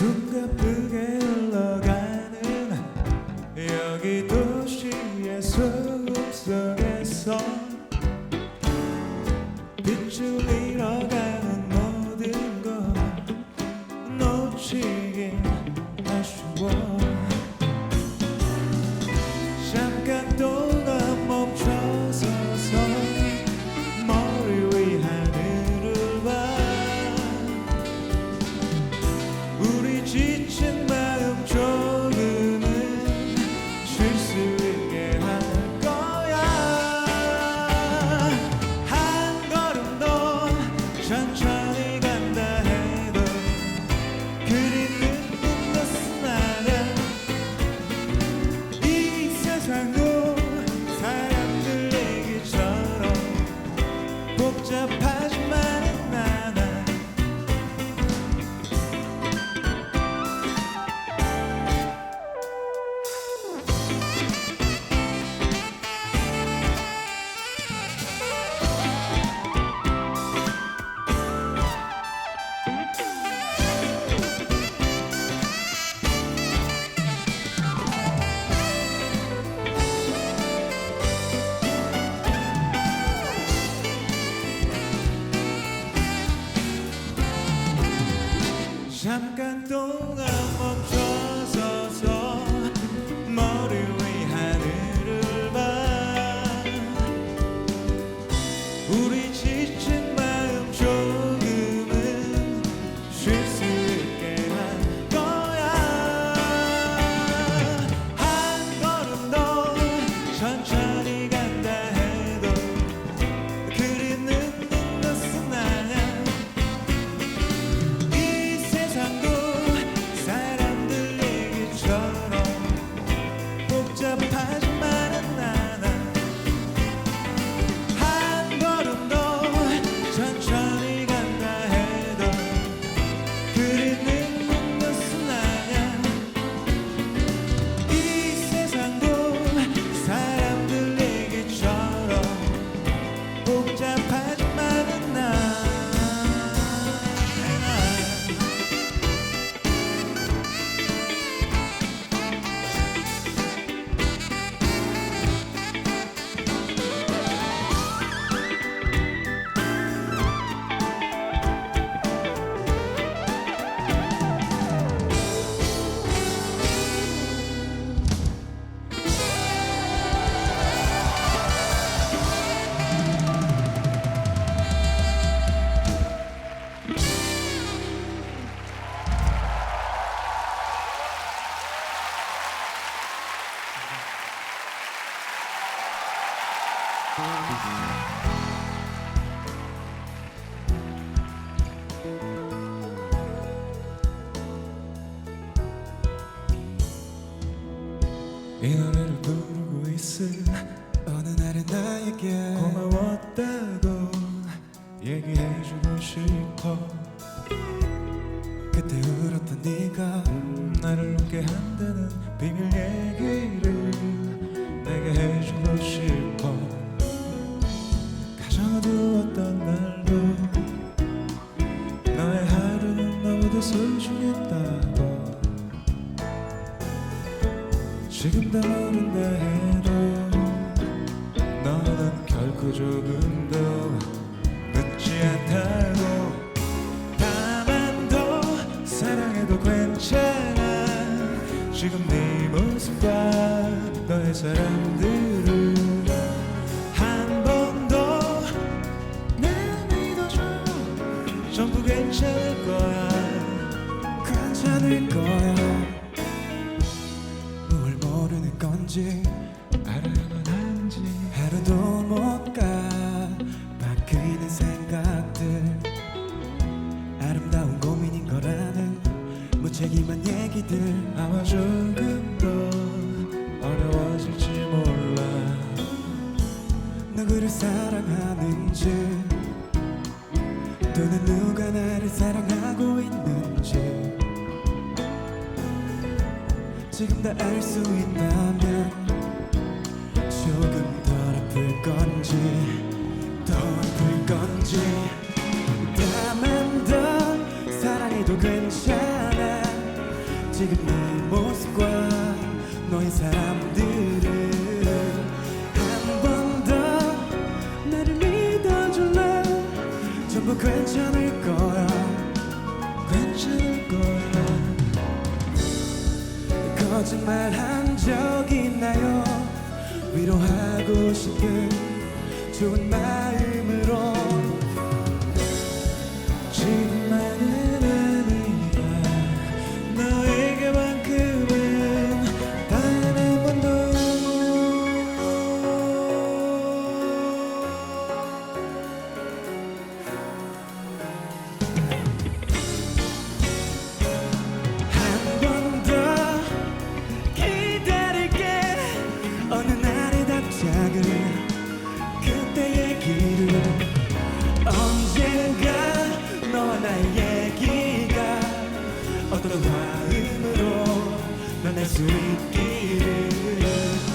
숨가쁘게 흘러가는 여기 도시의 소음 속에서 빛을 잃 이 지금 다 모른다 해도 너는 결코 조금도 늦지 않다고. 다만 더 사랑해도 괜찮아. 지금 네 모습과 너의 사람들을 한 번 더 날 믿어줘. 전부 괜찮을 거야. 괜찮을 거야 건지 알아야만 한지 하루도 못가 바뀌는 생각들. 아름다운 고민인 거라는 무책임한 얘기들. 아마 조금 더 어려워질지 몰라. 누구를 사랑하는지 또는 누가 나를 사랑하고 있는지 지금 다 알 수 있다면 조금 덜 아플 건지 더 아플 건지. 다만 더 사랑해도 괜찮아. 지금 내 모습과 너의 사람들은 한 번 더 나를 믿어줄래? 전부 괜찮을 거야. 거짓말 한 적 있나요? 위로하고 싶은 좋은 마음으로 Thank you.